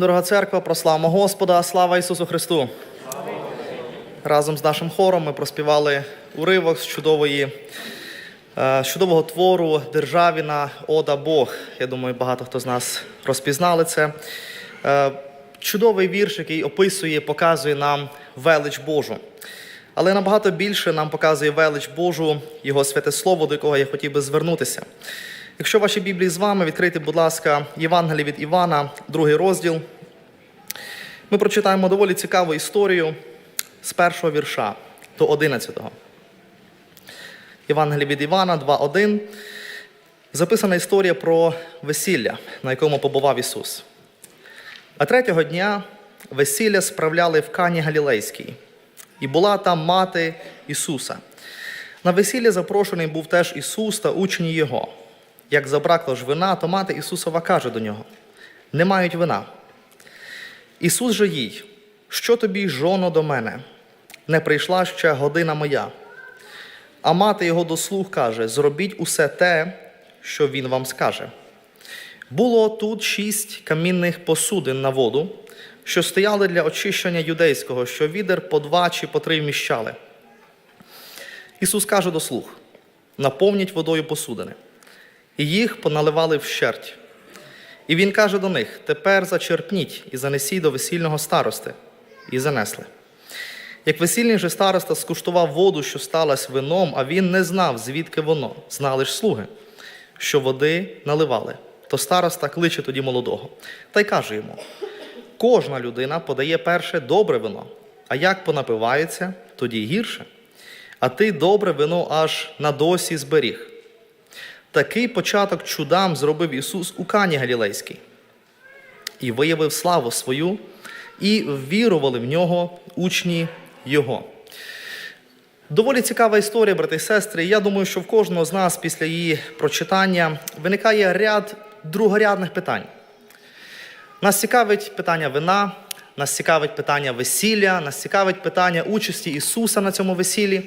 Дорога церква, прославимо Господа, слава Ісусу Христу! Разом з нашим хором ми проспівали уривок з чудової, е, з чудового твору Державіна Ода Бог. Я думаю, багато хто з нас розпізнали це. Е, Чудовий вірш, який описує, показує нам велич Божу. Але набагато більше нам показує велич Божу, Його святе Слово, до якого я хотів би звернутися. Якщо ваші Біблії з вами, відкрийте, будь ласка, Євангеліє від Івана, другий розділ. Ми прочитаємо доволі цікаву історію з першого вірша до одинадцятого. Євангеліє від Івана 2.1. Записана історія про весілля, на якому побував Ісус. А третього дня весілля справляли в Кані Галілейській, і була там мати Ісуса. На весілля запрошений був теж Ісус та учні Його. Як забракло ж вина, то мати Ісусова каже до нього: Не мають вина. Ісус же їй, що тобі, жоно, до мене? Не прийшла ще година моя. А мати його до слух каже: Зробіть усе те, що він вам скаже. Було тут шість камінних посудин на воду, що стояли для очищення юдейського, що відер по два чи по три вміщали. Ісус каже до слуг: наповніть водою посудини. І їх поналивали вщерть. І він каже до них: тепер зачерпніть і занесіть до весільного старости. І занесли. Як весільний же староста скуштував воду, що сталася вином, а він не знав, звідки воно, знали ж слуги, що води наливали. То староста кличе тоді молодого та й каже йому: кожна людина подає перше добре вино, а як понапивається, тоді гірше. А ти добре вино аж на досі зберіг. Такий початок чудам зробив Ісус у Кані Галілейській і виявив славу свою, і ввірували в нього учні Його. Доволі цікава історія, брати і сестри. Я думаю, що в кожного з нас після її прочитання виникає ряд другорядних питань. Нас цікавить питання вина, нас цікавить питання весілля, нас цікавить питання участі Ісуса на цьому весіллі.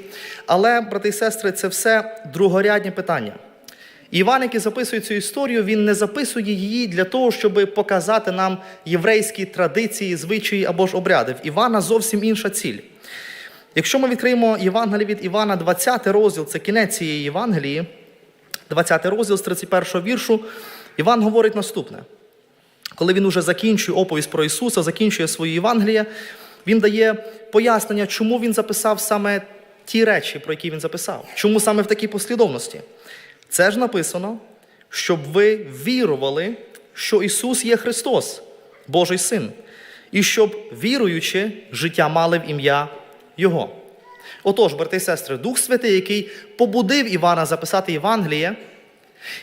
Але, брати і сестри, це все другорядні питання. Іван, який записує цю історію, він не записує її для того, щоб показати нам єврейські традиції, звичаї або ж обряди. В Івана зовсім інша ціль. Якщо ми відкриємо Євангеліє від Івана, 20 розділ, це кінець цієї Євангелії, 20 розділ з 31 віршу, Іван говорить наступне. Коли він уже закінчує оповість про Ісуса, закінчує своє Євангеліє, він дає пояснення, чому він записав саме ті речі, про які він записав, чому саме в такій послідовності. Це ж написано, щоб ви вірували, що Ісус є Христос, Божий Син, і щоб, віруючи, життя мали в ім'я Його. Отож, брати і сестри, Дух Святий, який побудив Івана записати Євангеліє,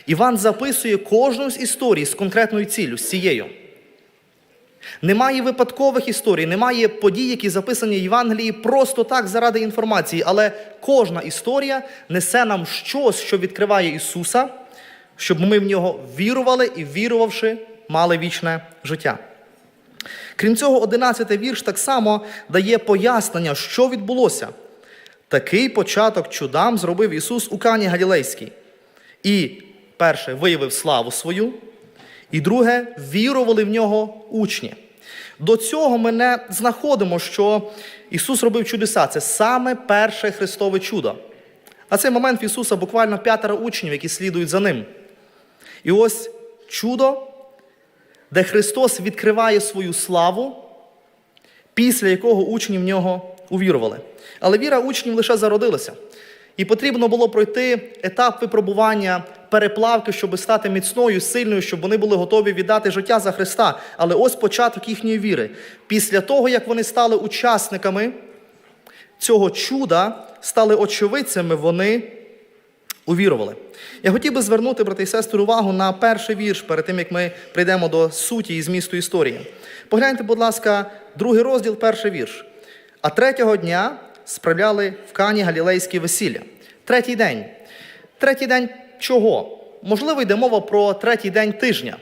Іван записує кожну з історій з конкретною ціллю, з цією. Немає випадкових історій, немає подій, які записані в Євангелії просто так заради інформації, але кожна історія несе нам щось, що відкриває Ісуса, щоб ми в нього вірували і, вірувавши, мали вічне життя. Крім цього, 11 вірш так само дає пояснення, що відбулося. Такий початок чудам зробив Ісус у Кані Галілейській. І, перше, виявив славу свою, і друге, вірували в нього учні. До цього ми не знаходимо, що Ісус робив чудеса. Це саме перше Христове чудо. На цей момент в Ісуса буквально п'ятеро учнів, які слідують за ним. І ось чудо, де Христос відкриває свою славу, після якого учні в нього увірували. Але віра учнів лише зародилася. І потрібно було пройти етап випробування, переплавки, щоб стати міцною, сильною, щоб вони були готові віддати життя за Христа. Але ось початок їхньої віри. Після того, як вони стали учасниками цього чуда, стали очевидцями, вони увірували. Я хотів би звернути, брати і сестри, увагу на перший вірш перед тим, як ми прийдемо до суті і змісту історії. Погляньте, будь ласка, другий розділ, перший вірш. А третього дня справляли в Кані Галілейське весілля. Третій день. Третій день чого? Можливо, йде мова про третій день тижня.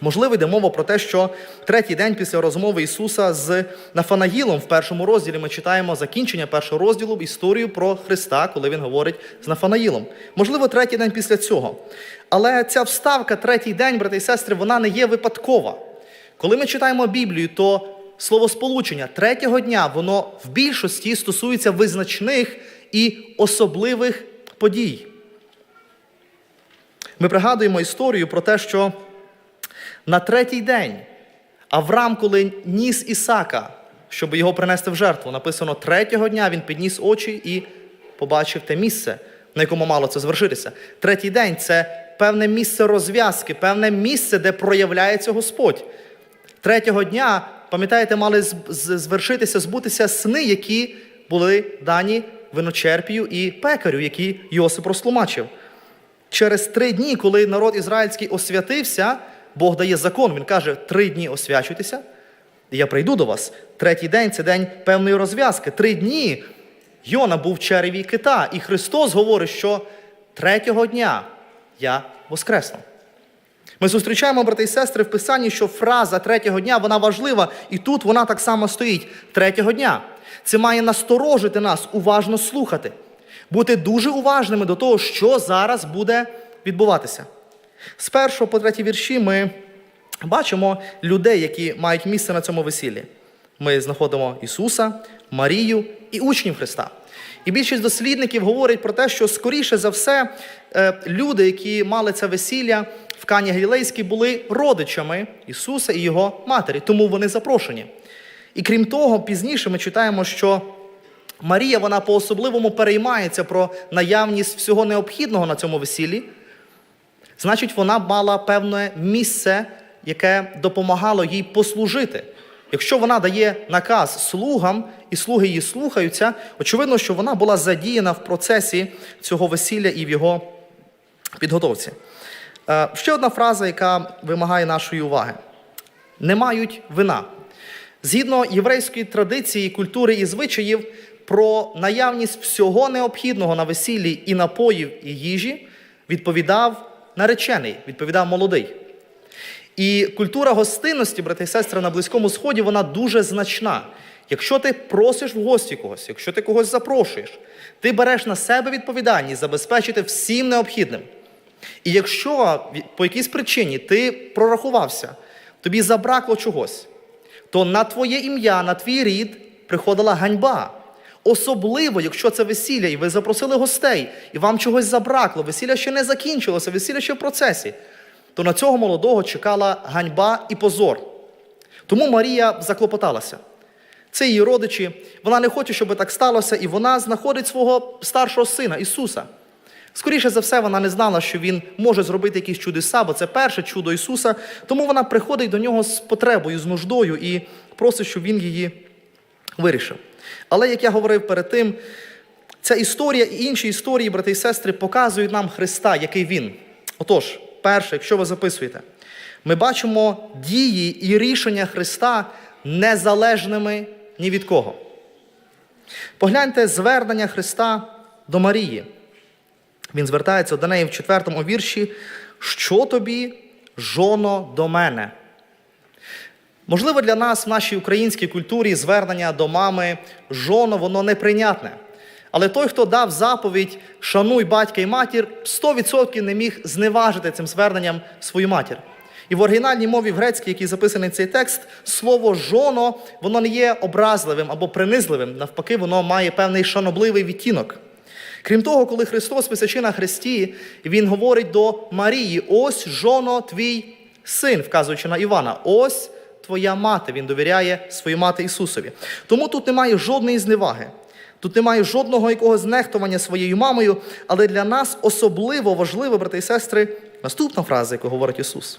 Можливо, йде мова про те, що третій день після розмови Ісуса з Нафанаїлом в першому розділі ми читаємо закінчення першого розділу історію про Христа, коли він говорить з Нафанаїлом. Можливо, третій день після цього. Але ця вставка, третій день, брати і сестри, вона не є випадкова. Коли ми читаємо Біблію, то словосполучення третього дня, воно в більшості стосується визначних і особливих подій. Ми пригадуємо історію про те, що на третій день Авраам, коли ніс Ісака, щоб його принести в жертву, написано, третього дня він підніс очі і побачив те місце, на якому мало це звершитися. Третій день це певне місце розв'язки, певне місце, де проявляється Господь. Третього дня, пам'ятаєте, мали звершитися, збутися сни, які були дані виночерпію і пекарю, які Йосип розтлумачив. Через три дні, коли народ ізраїльський освятився, Бог дає закон. Він каже: три дні освячуйтеся, і я прийду до вас. Третій день це день певної розв'язки. Три дні Йона був в череві кита, і Христос говорить, що третього дня я воскресну. Ми зустрічаємо, брати і сестри, в Писанні, що фраза третього дня вона важлива, і тут вона так само стоїть. Третього дня. Це має насторожити нас, уважно слухати, бути дуже уважними до того, що зараз буде відбуватися. З першого по третій вірші ми бачимо людей, які мають місце на цьому весіллі. Ми знаходимо Ісуса, Марію і учнів Христа. І більшість дослідників говорять про те, що скоріше за все е, люди, які мали це весілля в Кані Галілейській, були родичами Ісуса і Його матері, тому вони запрошені. І крім того, пізніше ми читаємо, що Марія вона по-особливому переймається про наявність всього необхідного на цьому весіллі. Значить, вона мала певне місце, яке допомагало їй послужити. Якщо вона дає наказ слугам, і слуги її слухаються, очевидно, що вона була задіяна в процесі цього весілля і в його підготовці. Е, Ще одна фраза, яка вимагає нашої уваги: не мають вина. Згідно єврейської традиції, культури і звичаїв, про наявність всього необхідного на весіллі і напоїв і їжі відповідав наречений, відповідав молодий. І культура гостинності, брати і сестри, на Близькому Сході, вона дуже значна. Якщо ти просиш в гості когось, якщо ти когось запрошуєш, ти береш на себе відповідальність забезпечити всім необхідним. І якщо по якійсь причині ти прорахувався, тобі забракло чогось, то на твоє ім'я, на твій рід приходила ганьба. Особливо, якщо це весілля, і ви запросили гостей, і вам чогось забракло, весілля ще не закінчилося, весілля ще в процесі, то на цього молодого чекала ганьба і позор. Тому Марія заклопоталася. Це її родичі, вона не хоче, щоб так сталося, і вона знаходить свого старшого сина Ісуса. Скоріше за все, вона не знала, що він може зробити якісь чудеса, бо це перше чудо Ісуса. Тому вона приходить до нього з потребою, з нуждою і просить, щоб він її вирішив. Але, як я говорив перед тим, ця історія і інші історії, брати і сестри, показують нам Христа, який Він. Отож, перше, якщо ви записуєте, ми бачимо дії і рішення Христа незалежними ні від кого. Погляньте звернення Христа до Марії. Він звертається до неї в четвертому вірші, що тобі, жоно, до мене. Можливо, для нас в нашій українській культурі звернення до мами жоно, воно неприйнятне. Але той, хто дав заповідь шануй батька і матір, 100% не міг зневажити цим зверненням свою матір. І в оригінальній мові в грецькій, який записаний цей текст, слово жоно, воно не є образливим або принизливим. Навпаки, воно має певний шанобливий відтінок. Крім того, коли Христос висячи на хресті, Він говорить до Марії: ось жоно твій син, вказуючи на Івана, ось твоя мати. Він довіряє своїй мати Ісусові. Тому тут немає жодної зневаги. Тут немає жодного якогось знехтування своєю мамою, але для нас особливо важливо, брати і сестри, наступна фраза, яку говорить Ісус.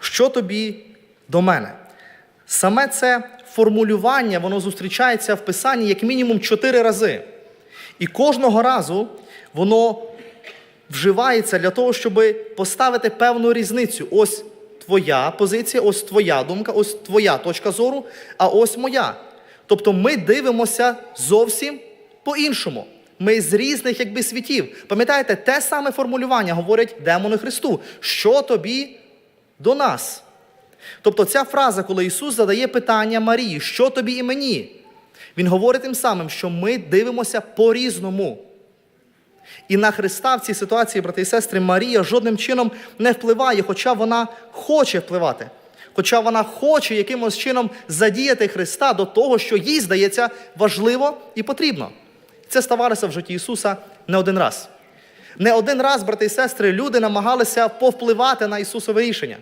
Що тобі до мене? Саме це формулювання, воно зустрічається в Писанні як мінімум чотири рази. І кожного разу воно вживається для того, щоб поставити певну різницю. Ось твоя позиція, ось твоя думка, ось твоя точка зору, а ось моя. Тобто ми дивимося зовсім по-іншому. Ми з різних якби світів. Пам'ятаєте, те саме формулювання говорять демони Христу. Що тобі до нас? Тобто ця фраза, коли Ісус задає питання Марії, що тобі і мені? Він говорить тим самим, що ми дивимося по-різному. І на Христа в цій ситуації, брати і сестри, Марія жодним чином не впливає, хоча вона хоче впливати. хоча вона хоче якимось чином задіяти Христа до того, що їй здається важливо і потрібно. Це ставалося в житті Ісуса не один раз. Не один раз, брати і сестри, люди намагалися повпливати на Ісусове рішення.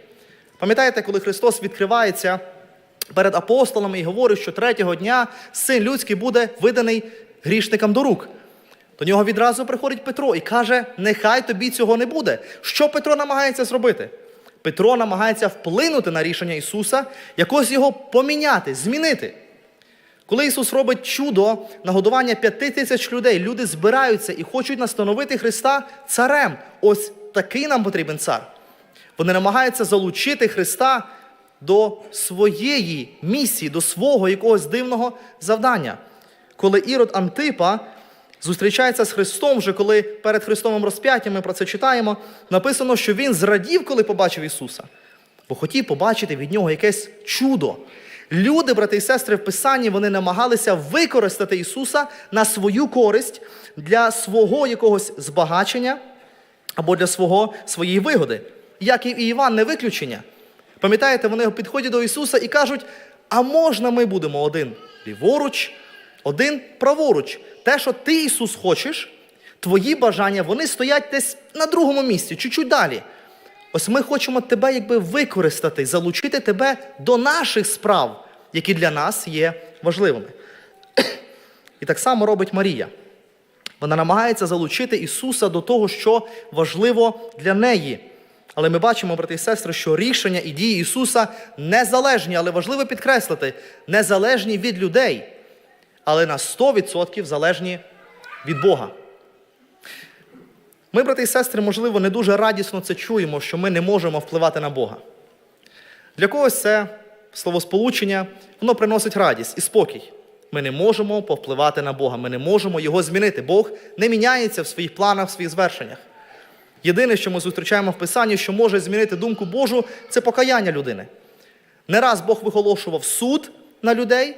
Пам'ятаєте, коли Христос відкривається перед апостолами і говорить, що третього дня син людський буде виданий грішникам до рук. До нього відразу приходить Петро і каже: Нехай тобі цього не буде. Що Петро намагається зробити? Петро намагається вплинути на рішення Ісуса, якось його поміняти, змінити. Коли Ісус робить чудо нагодування п'яти тисяч людей, люди збираються і хочуть настановити Христа царем. Ось такий нам потрібен цар. Вони намагаються залучити Христа до своєї місії, до свого якогось дивного завдання. Коли Ірод Антипа зустрічається з Христом, вже коли перед Христовим розп'яттям ми про це читаємо, написано, що він зрадів, коли побачив Ісуса, бо хотів побачити від нього якесь чудо. Люди, брати і сестри, в Писанні вони намагалися використати Ісуса на свою користь для свого якогось збагачення або для свого, своєї вигоди. Яків і Іван не виключення. Пам'ятаєте, вони підходять до Ісуса і кажуть: а можна ми будемо один ліворуч, один праворуч. Те, що ти, Ісус, хочеш, твої бажання, вони стоять десь на другому місці, чуть-чуть далі. Ось ми хочемо тебе якби використати, залучити тебе до наших справ, які для нас є важливими. І так само робить Марія. Вона намагається залучити Ісуса до того, що важливо для неї. Але ми бачимо, брати і сестри, що рішення і дії Ісуса незалежні, але важливо підкреслити, незалежні від людей, але на 100% залежні від Бога. Ми, брати і сестри, можливо, не дуже радісно це чуємо, що ми не можемо впливати на Бога. Для когось це словосполучення, воно приносить радість і спокій. Ми не можемо повпливати на Бога, ми не можемо його змінити. Бог не міняється в своїх планах, в своїх звершеннях. Єдине, що ми зустрічаємо в Писанні, що може змінити думку Божу, це покаяння людини. Не раз Бог виголошував суд на людей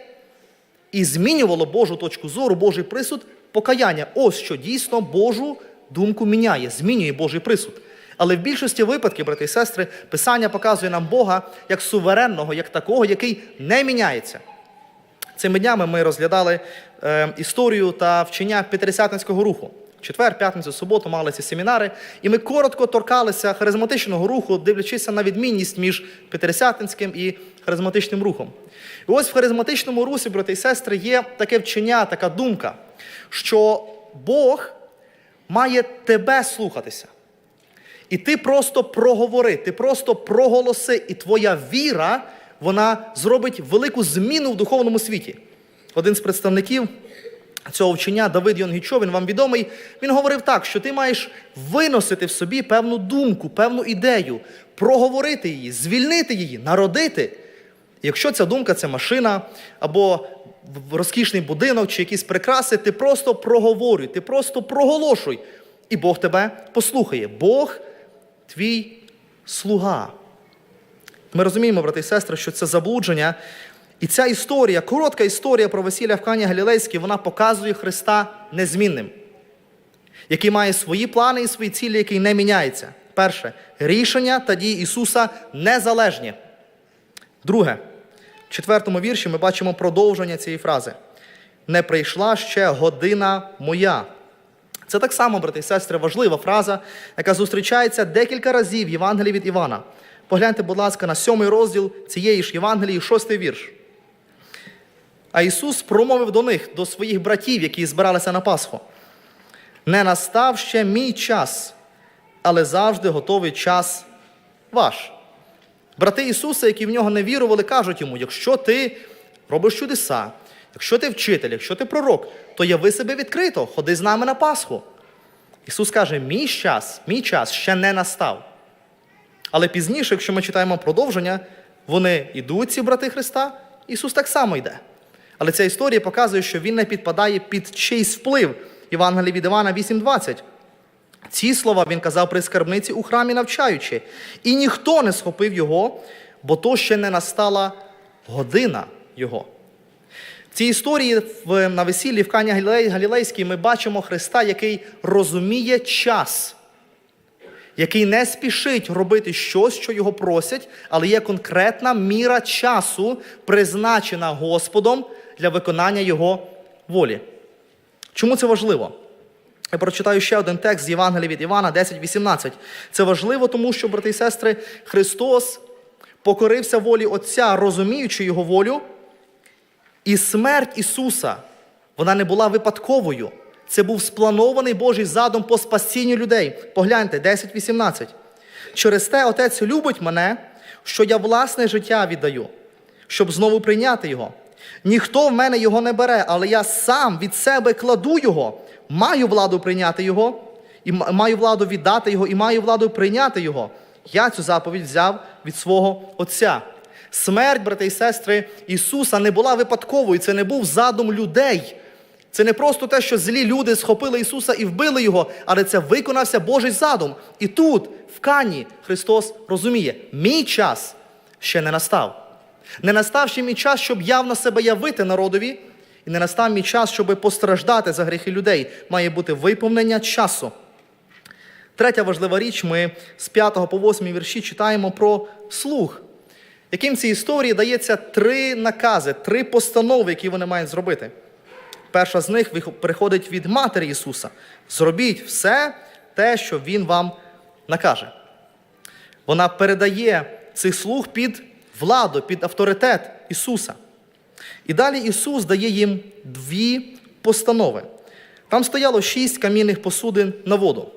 і змінювало Божу точку зору, Божий присуд, покаяння. Ось що дійсно Божу думку міняє, змінює Божий присуд. Але в більшості випадків, брати і сестри, Писання показує нам Бога як суверенного, як такого, який не міняється. Цими днями ми розглядали е, історію та вчення п'ятидесятницького руху. Четвер, п'ятницю, суботу мали ці семінари, і ми коротко торкалися харизматичного руху, дивлячись на відмінність між П'ятдесятницьким і харизматичним рухом. І ось в харизматичному русі, брати і сестри, є таке вчення, така думка, що Бог має тебе слухатися. І ти просто проговори, ти просто проголоси, і твоя віра вона зробить велику зміну в духовному світі. Один з представників цього вчення, Давид Йонгічо, він вам відомий, він говорив так, що ти маєш виносити в собі певну думку, певну ідею, проговорити її, звільнити її, народити. Якщо ця думка це машина або розкішний будинок чи якісь прикраси, ти просто проговорюй, ти просто проголошуй, і Бог тебе послухає. Бог твій слуга. Ми розуміємо, брати і сестри, що це заблудження. І ця історія, коротка історія про весілля в Кані Галілейській, вона показує Христа незмінним, який має свої плани і свої цілі, який не міняється. Перше, рішення та дії Ісуса незалежні. Друге, в четвертому вірші ми бачимо продовження цієї фрази. Не прийшла ще година моя. Це так само, брати і сестри, важлива фраза, яка зустрічається декілька разів в Євангелії від Івана. Погляньте, будь ласка, на сьомий розділ цієї ж Євангелії, шостий вірш. А Ісус промовив до них, до своїх братів, які збиралися на Пасху. Не настав ще мій час, але завжди готовий час ваш. Брати Ісуса, які в нього не вірували, кажуть йому: якщо ти робиш чудеса, якщо ти вчитель, якщо ти пророк, то яви себе відкрито, ходи з нами на Пасху. Ісус каже: мій час, мій час ще не настав. Але пізніше, якщо ми читаємо продовження, вони йдуть, ці брати Христа, Ісус так само йде. Але ця історія показує, що Він не підпадає під чийсь вплив. Євангелії від Івана 8.20. Ці слова він казав при скарбниці у храмі навчаючи, і ніхто не схопив його, бо то ще не настала година його. В цій історії на весіллі в Кані Галілейській ми бачимо Христа, який розуміє час, який не спішить робити щось, що його просять, але є конкретна міра часу, призначена Господом для виконання Його волі. Чому це важливо? Я прочитаю ще один текст з Євангелія від Івана 10.18. Це важливо, тому що, брати і сестри, Христос покорився волі Отця, розуміючи Його волю, і смерть Ісуса, вона не була випадковою. Це був спланований Божий задум по спасінню людей. Погляньте, 10.18. Через те Отець любить мене, що я власне життя віддаю, щоб знову прийняти його. Ніхто в мене його не бере, але я сам від себе кладу його, маю владу прийняти його, і маю владу віддати його, і маю владу прийняти його. Я цю заповідь взяв від свого Отця. Смерть, брати і сестри, Ісуса не була випадковою, це не був задум людей. Це не просто те, що злі люди схопили Ісуса і вбили Його, але це виконався Божий задум. І тут, в Кані, Христос розуміє, мій час ще не настав. Не настав ще мій час, щоб явно себе явити народові, і не настав мій час, щоб постраждати за гріхи людей. Має бути виповнення часу. Третя важлива річ, ми з 5 по 8 вірші читаємо про слух, яким цій історії дається три накази, три постанови, які вони мають зробити. Перша з них приходить від Матері Ісуса. Зробіть все те, що Він вам накаже. Вона передає цих слуг під владу, під авторитет Ісуса. І далі Ісус дає їм дві постанови. Там стояло шість камінних посудин на воду.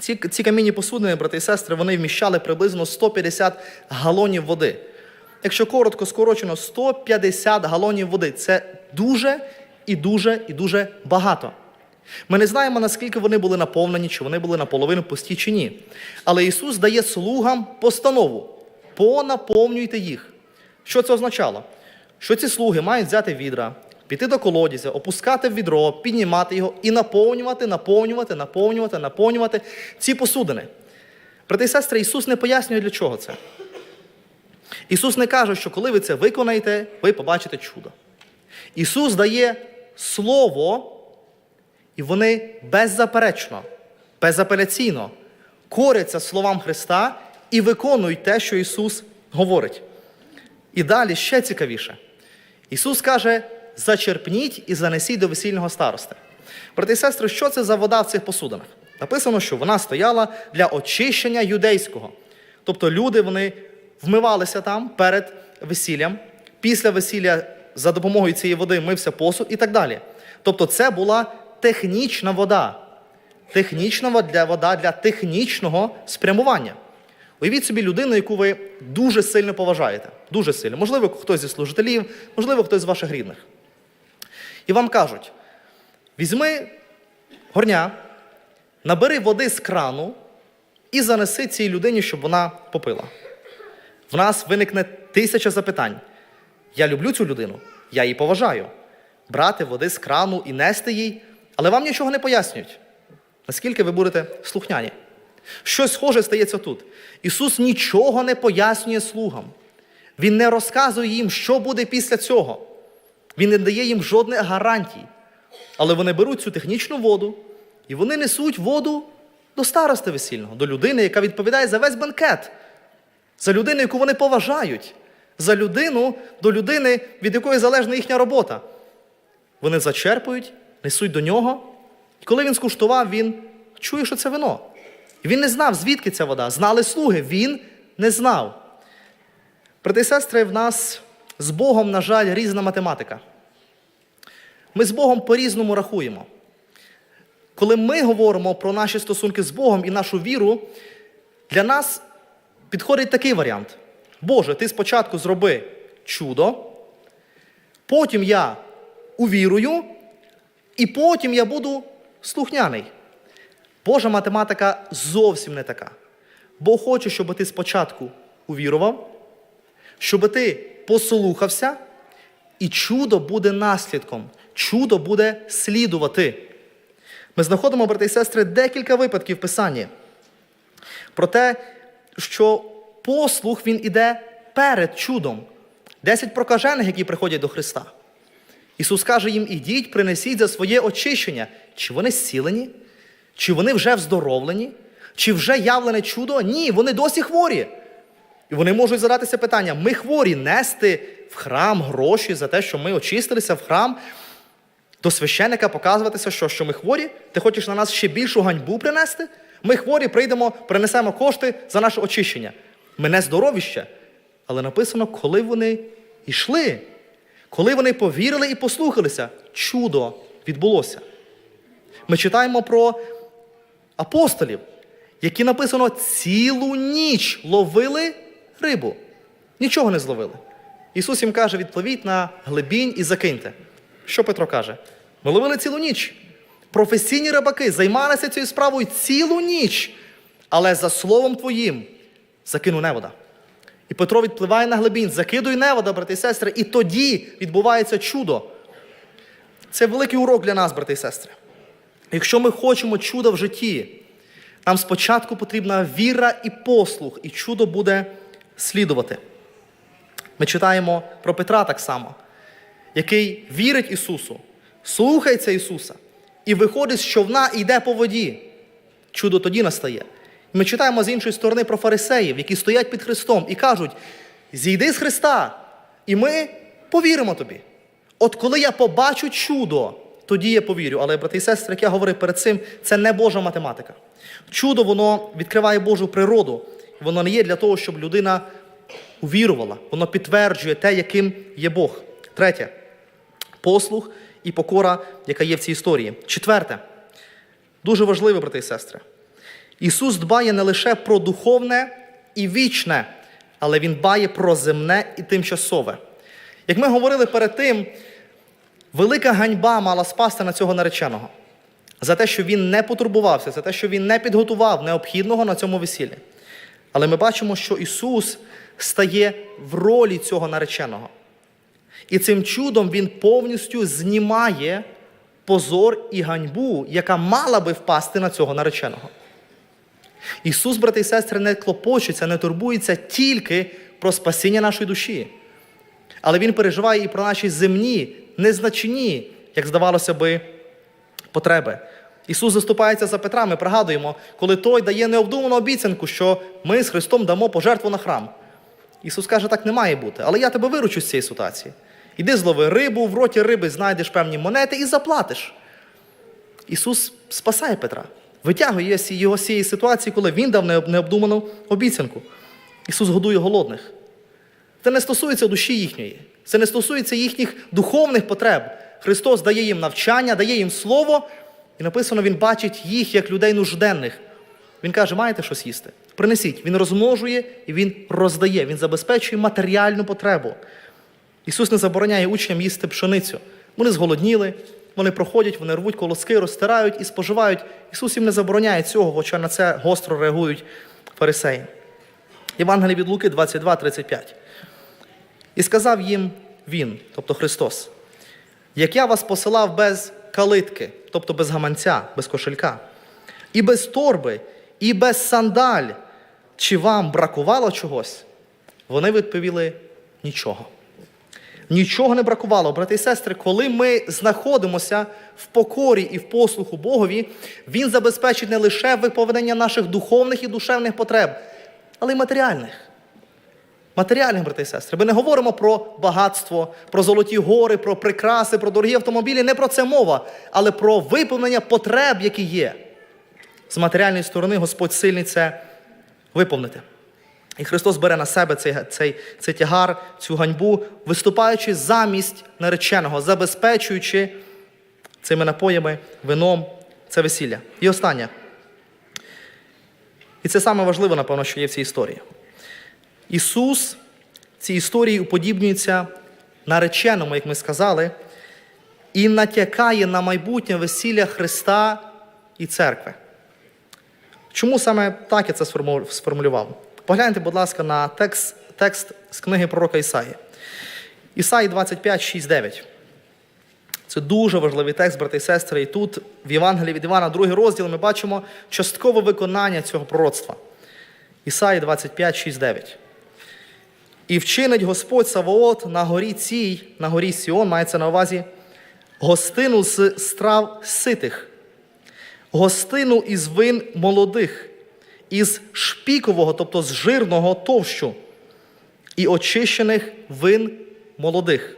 Ці, ці камінні посудини, брати і сестри, вони вміщали приблизно 150 галонів води. Якщо коротко скорочено, 150 галонів води це дуже і дуже і дуже багато. Ми не знаємо, наскільки вони були наповнені, чи вони були наполовину пусті чи ні. Але Ісус дає слугам постанову: понаповнюйте їх. Що це означало? Що ці слуги мають взяти відра, піти до колодязя, опускати в відро, піднімати його і наповнювати, наповнювати, наповнювати, наповнювати ці посудини. Брати і сестри, Ісус не пояснює, для чого це. Ісус не каже, що коли ви це виконаєте, ви побачите чудо. Ісус дає Слово, і вони беззаперечно, безапеляційно коряться словам Христа і виконують те, що Ісус говорить. І далі ще цікавіше. Ісус каже: зачерпніть і занесіть до весільного старости. Брати і сестри, що це за вода в цих посудинах? Написано, що вона стояла для очищення юдейського. Тобто люди вони вмивалися там перед весіллям, після весілля за допомогою цієї води мився посуд і так далі. Тобто, це була технічна вода. Технічна вода для технічного спрямування. Уявіть собі людину, яку ви дуже сильно поважаєте. Дуже сильно. Можливо, хтось зі служителів, можливо, хтось з ваших рідних. І вам кажуть: візьми горня, набери води з крану і занеси цій людині, щоб вона попила. В нас виникне тисяча запитань. Я люблю цю людину, я її поважаю. Брати води з крану і нести їй, але вам нічого не пояснюють. Наскільки ви будете слухняні? Щось схоже стається тут. Ісус нічого не пояснює слугам. Він не розказує їм, що буде після цього. Він не дає їм жодних гарантій. Але вони беруть цю технічну воду і вони несуть воду до старости весільного, до людини, яка відповідає за весь бенкет, за людину, яку вони поважають, за людину до людини, від якої залежна їхня робота. Вони зачерпують, несуть до нього. І коли він скуштував, він чує, що це вино. Він не знав, звідки ця вода. Знали слуги, він не знав. Брати і сестри, в нас з Богом, на жаль, різна математика. Ми з Богом по-різному рахуємо. Коли ми говоримо про наші стосунки з Богом і нашу віру, для нас підходить такий варіант. Боже, ти спочатку зроби чудо, потім я увірую, і потім я буду слухняний. Божа математика зовсім не така. Бог хоче, щоб ти спочатку увірував, щоб ти послухався, і чудо буде наслідком, чудо буде слідувати. Ми знаходимо, брати і сестри, декілька випадків в Писанні про те, що послух він іде перед чудом. Десять прокажених, які приходять до Христа. Ісус каже їм: ідіть, принесіть за своє очищення. Чи вони зцілені? Чи вони вже вздоровлені? Чи вже явлене чудо? Ні, вони досі хворі. І вони можуть задатися питанням: ми хворі нести в храм гроші за те, що ми очистилися в храм, до священика показуватися, що, що ми хворі? Ти хочеш на нас ще більшу ганьбу принести? Ми хворі, прийдемо, принесемо кошти за наше очищення. Ми не здорові ще. Але написано, коли вони йшли, коли вони повірили і послухалися, чудо відбулося. Ми читаємо про апостолів, які написано цілу ніч ловили рибу. Нічого не зловили. Ісус їм каже: відпливіть на глибінь і закиньте. Що Петро каже? Ми ловили цілу ніч. Професійні рибаки займалися цією справою цілу ніч, але за словом твоїм закину невода. І Петро відпливає на глибінь, закидує невода, брати і сестри, і тоді відбувається чудо. Це великий урок для нас, брати і сестри. Якщо ми хочемо чуда в житті, нам спочатку потрібна віра і послух, і чудо буде слідувати. Ми читаємо про Петра так само, який вірить Ісусу, слухається Ісуса і виходить з човна йде по воді. Чудо тоді настає. Ми читаємо з іншої сторони про фарисеїв, які стоять під Христом і кажуть: зійди з Христа, і ми повіримо тобі. От коли я побачу чудо, тоді я повірю. Але, брати і сестри, як я говорив перед цим, це не Божа математика. Чудо воно відкриває Божу природу. Воно не є для того, щоб людина увірувала. Воно підтверджує те, яким є Бог. Третє послух і покора, яка є в цій історії. Четверте, дуже важливе, брати і сестри. Ісус дбає не лише про духовне і вічне, але Він дбає про земне і тимчасове. Як ми говорили перед тим, велика ганьба мала спасти на цього нареченого за те, що він не потурбувався, за те, що він не підготував необхідного на цьому весіллі. Але ми бачимо, що Ісус стає в ролі цього нареченого. І цим чудом Він повністю знімає позор і ганьбу, яка мала би впасти на цього нареченого. Ісус, брати і сестри, не клопочеться, не турбується тільки про спасіння нашої душі. Але Він переживає і про наші земні, незначні, як здавалося би, потреби. Ісус заступається за Петра, ми пригадуємо, коли той дає необдуману обіцянку, що ми з Христом дамо пожертву на храм. Ісус каже, так не має бути, але я тебе виручу з цієї ситуації. Іди злови рибу, в роті риби знайдеш певні монети і заплатиш. Ісус спасає Петра, витягує його з цієї ситуації, коли він дав необдуману обіцянку. Ісус годує голодних. Це не стосується душі їхньої, це не стосується їхніх духовних потреб. Христос дає їм навчання, дає їм слово, і написано, Він бачить їх як людей нужденних. Він каже, маєте щось їсти? Принесіть. Він розмножує і Він роздає, Він забезпечує матеріальну потребу. Ісус не забороняє учням їсти пшеницю. Вони зголодніли, вони проходять, вони рвуть колоски, розтирають і споживають. Ісус їм не забороняє цього, хоча на це гостро реагують фарисеї. Євангеліє від Луки 22, 35. І сказав їм Він, тобто Христос, як я вас посилав без калитки, тобто без гаманця, без кошелька, і без торби, і без сандаль, чи вам бракувало чогось? Вони відповіли нічого. Нічого не бракувало, брати і сестри, коли ми знаходимося в покорі і в послуху Богові, Він забезпечить не лише виповнення наших духовних і душевних потреб, але й матеріальних. Матеріальних, брати і сестри. Ми не говоримо про багатство, про золоті гори, про прикраси, про дорогі автомобілі. Не про це мова, але про виповнення потреб, які є. З матеріальної сторони Господь сильний це виповнити. І Христос бере на себе цей цей, цей тягар, цю ганьбу, виступаючи замість нареченого, забезпечуючи цими напоями, вином це весілля. І останнє. І це саме важливо, напевно, що є в цій історії. Ісус в цій історії уподібнюється нареченому, як ми сказали, і натякає на майбутнє весілля Христа і церкви. Чому саме так я це сформулював? Погляньте, будь ласка, на текст текст з книги пророка Ісаї. Ісаї 25, 6, 9. Це дуже важливий текст, брати і сестри. І тут в Євангелії від Івана, другий розділ, ми бачимо часткове виконання цього пророцтва. Ісаї 25, 6, 9. І вчинить Господь Савоот на горі цій, на горі Сіон, мається на увазі, гостину з страв ситих, гостину із вин молодих, із шпікового, тобто з жирного товщу, і очищених вин молодих.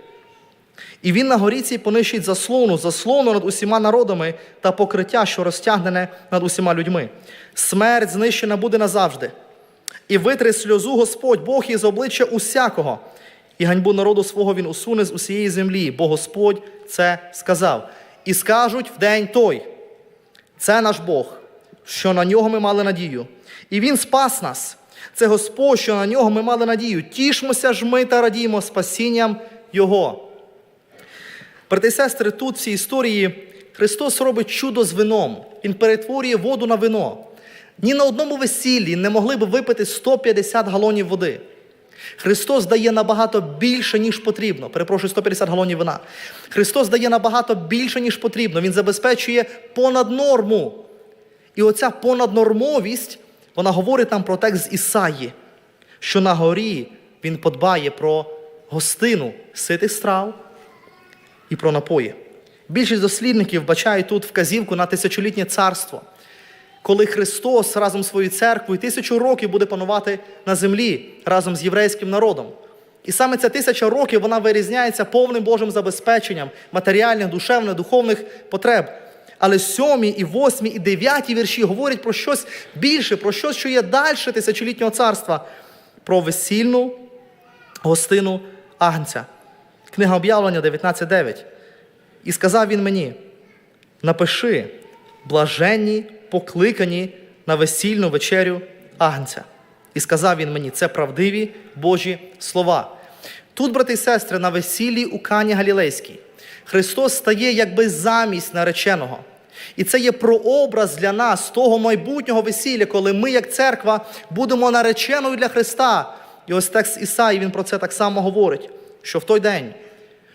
І він на горі цій понищить заслону, заслону над усіма народами та покриття, що розтягнене над усіма людьми. Смерть знищена буде назавжди. І витре сльозу Господь Бог із обличчя усякого, і ганьбу народу свого він усуне з усієї землі, бо Господь це сказав. І скажуть в день той: це наш Бог, що на нього ми мали надію. І Він спас нас. Це Господь, що на нього ми мали надію. Тішмося ж ми та радіємо спасінням Його. Брати і сестри, тут в цій історії Христос робить чудо з вином. Він перетворює воду на вино. Ні на одному весіллі не могли б випити 150 галонів води. Христос дає набагато більше, ніж потрібно. Перепрошую, 150 галонів вина. Христос дає набагато більше, ніж потрібно. Він забезпечує понад норму. І оця понаднормовість, вона говорить нам про текст з Ісаї, що на горі Він подбає про гостину ситих страв і про напої. Більшість дослідників бачають тут вказівку на тисячолітнє царство, коли Христос разом своєю церквою тисячу років буде панувати на землі разом з єврейським народом. І саме ця тисяча років вона вирізняється повним Божим забезпеченням матеріальних, душевних, духовних потреб. Але сьомі, і восьмі, і дев'яті вірші говорять про щось більше, про щось, що є далі тисячолітнього царства, про весільну гостину Агнця. Книга об'явлення 19.9. І сказав він мені: напиши, блаженні, покликані на весільну вечерю Агнця. І сказав він мені, це правдиві Божі слова. Тут, брати і сестри, на весіллі у Кані Галілейській Христос стає якби замість нареченого. І це є прообраз для нас того майбутнього весілля, коли ми, як церква, будемо нареченою для Христа. І ось текст Ісаї, він про це так само говорить, що в той день,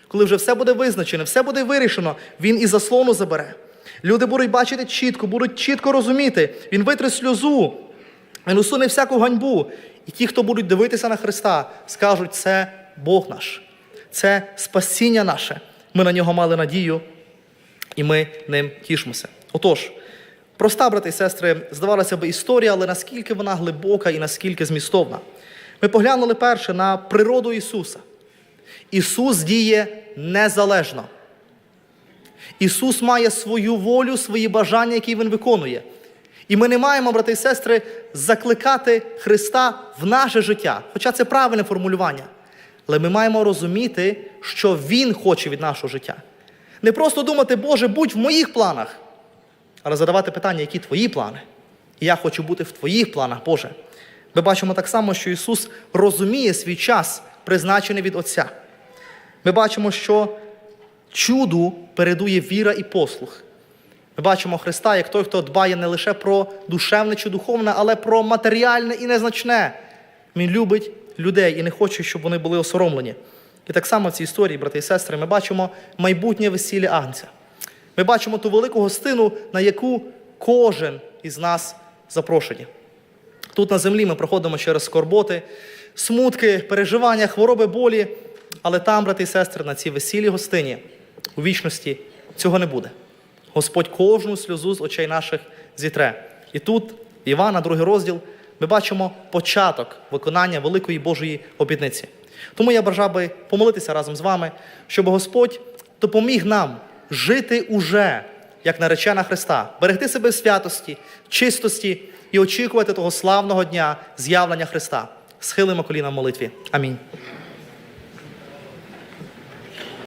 коли вже все буде визначено, все буде вирішено, Він і заслону забере. Люди будуть бачити чітко, будуть чітко розуміти. Він витре сльозу, він усуне всяку ганьбу. І ті, хто будуть дивитися на Христа, скажуть, це Бог наш, це спасіння наше. Ми на нього мали надію, і ми ним тішимося. Отож, проста, брати і сестри, здавалося б, історія, але наскільки вона глибока і наскільки змістовна. Ми поглянули перше на природу Ісуса. Ісус діє незалежно. Ісус має свою волю, свої бажання, які Він виконує. І ми не маємо, брати і сестри, закликати Христа в наше життя, хоча це правильне формулювання. Але ми маємо розуміти, що Він хоче від нашого життя. Не просто думати, Боже, будь в моїх планах, але задавати питання, які твої плани. І я хочу бути в твоїх планах, Боже. Ми бачимо так само, що Ісус розуміє свій час, призначений від Отця. Ми бачимо, що чуду передує віра і послух. Ми бачимо Христа як той, хто дбає не лише про душевне чи духовне, але про матеріальне і незначне. Він любить людей і не хоче, щоб вони були осоромлені. І так само в цій історії, брати і сестри, ми бачимо майбутнє весілля Агнця. Ми бачимо ту велику гостину, на яку кожен із нас запрошені. Тут на землі ми проходимо через скорботи, смутки, переживання, хвороби, болі. Але там, брати і сестри, на цій весіллі гостині у вічності цього не буде. Господь кожну сльозу з очей наших зітре. І тут, Івана, другий розділ, ми бачимо початок виконання великої Божої обітниці. Тому я бажав би помолитися разом з вами, щоб Господь допоміг нам жити уже, як наречена Христа, берегти себе в святості, чистості і очікувати того славного дня з'явлення Христа. Схилимо коліна в молитві. Амінь.